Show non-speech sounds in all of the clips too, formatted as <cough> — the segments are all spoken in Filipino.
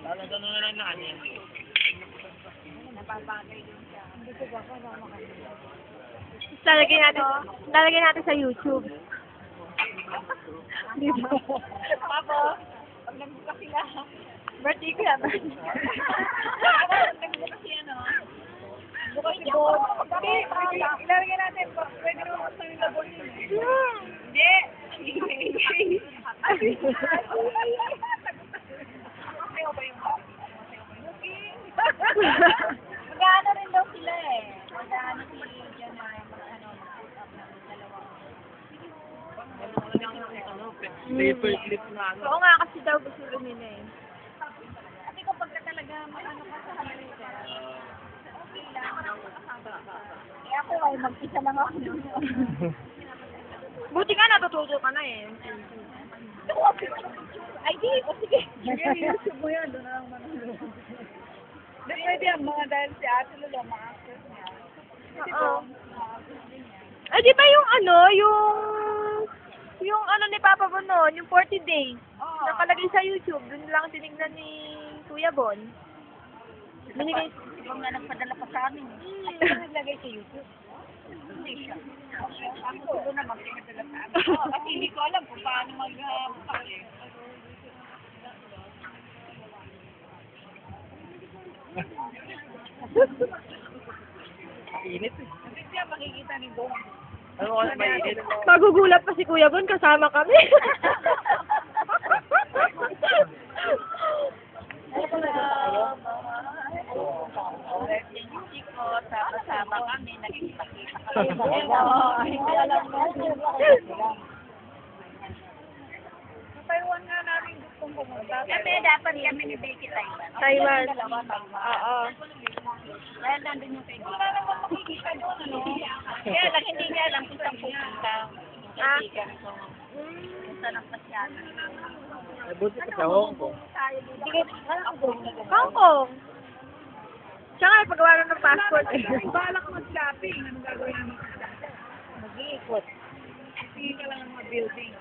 Talaga na lang na ano yan. Lalagay natin, lalagay natin sa YouTube. Di ba? Papa, pag nagbuka sila, Birthday ko yan. pag nagbuka siya, no? Bukas si Bon. Hindi, ilalagay natin. Pwede naman gusto yung labon yun. eh. Hindi. Masayaw ba yung Mag-ano rin daw sila eh. Mag-ano si Jana, mag-ano, mag-put up ng dalawang Paper clip na ano. Oo nga, kasi daw gusto rin nila eh. At ikaw pagka talaga mag-ano ka sa kanila, okay lang, makakasama ka. Eh ako ay mag-isa lang ako. <laughs> Buti nga natututo ka na eh. Ay di, o sige. YouTube mo yan, doon ang manalo. Di pwede ang mga dahil si Ate Lula, mga actors niya. Oo. Ay, di ba yung ano, yung... Yung ano ni Papa Bon noon, yung 40 days. Oo. Nakalagay sa YouTube, dun lang tinignan ni Kuya Bon. Binigay... Ikaw nga nagpadala pa sa amin. Hmm. Ikaw naglagay sa YouTube. Hindi siya. Ako siguro naman pinadala sa amin. Oo, kasi hindi ko alam kung paano mag uh, Init eh. Kasi siya makikita ni Bong. Ano kasi mainit? Magugulat pa si Kuya Bon, kasama kami. Chico, sama-sama kami, nakikita-kita kami. Oo, hindi alam mo. Taiwan nga namin gustong pumunta. Kami dapat kami ni Becky Taiwan. Taiwan. Oo. Dahil nandun yung kaibigan. Wala naman makikita doon, ano? Kaya lang, hindi niya alam kung saan pupunta. Kaibigan ko. Kung saan ang pasyanan. Ay, buti pa sa Hong Kong. Sige. Hong Kong. Siya nga, paggawa na ng passport. Balak mag-shopping. Anong gagawin namin? Mag-iikot. Sige ka lang ng mga building.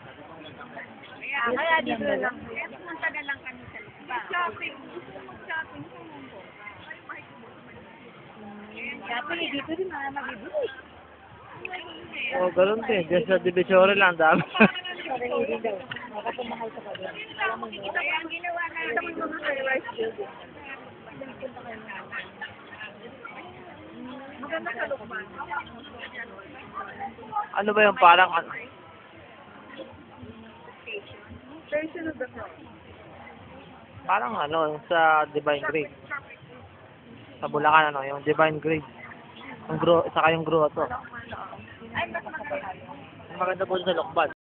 Kaya, Kaya dito lang. Kaya pumunta na lang kami sa Lupa. Shopping. Gusto mo mag-shopping Shopping, dito rin mga. Oh, ganun din. Diyan sa Divisoria lang, dami. Sa pagod. Kaya ang ginawa na namin mga building. Maganda sa lukman. ano ba yung parang ano? Station of the Cross. Parang ano, sa Divine Grade. Sa Bulacan, ano, yung Divine Grade. Yung gro, saka yung grotto. Ang maganda po sa Lokban.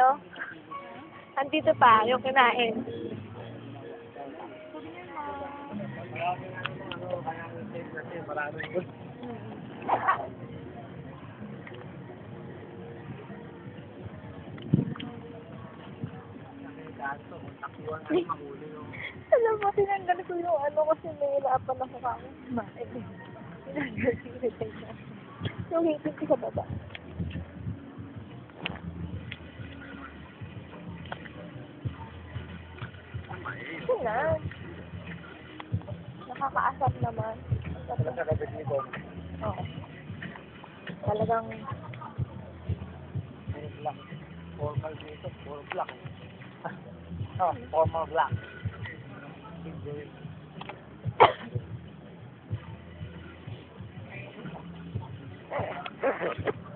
Oh. Andito pa, yung kinain. Alam mo, tinanggal ko yung ano kasi nahihirapan ako kami. Bakit? Tinanggal ko yung hipit ko sa baba. Ito na. Nakakaasap naman. Sa kapit ni Kong. Oo. Talagang. Formal dito, puro black. oh, formal black. masuot mo.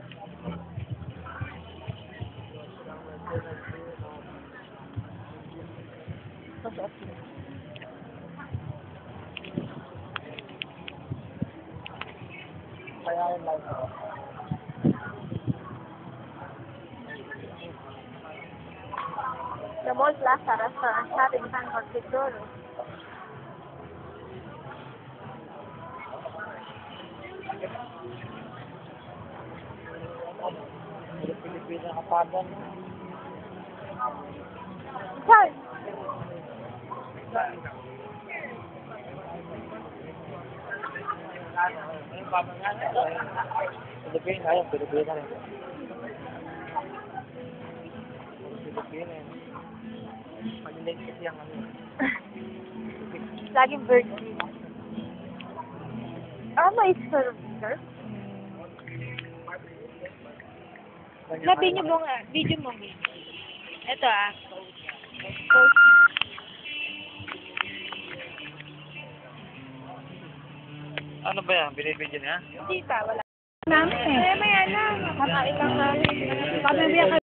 Kaya yun lang. The mall plaza restaurant shopping San Francisco. Pilipina kapagan. Saan? Pilipina, ayun, Pilipina rin. Pilipina yun. Malilig kasi ang ano. Laging birthday. Ah, may server? Na video mo nga. Video mo. Ito ah. Ano ba yan? Binibigyan niya? Hindi pa. Wala. Namin eh. Maya maya na. Kakain lang namin. Pabibigyan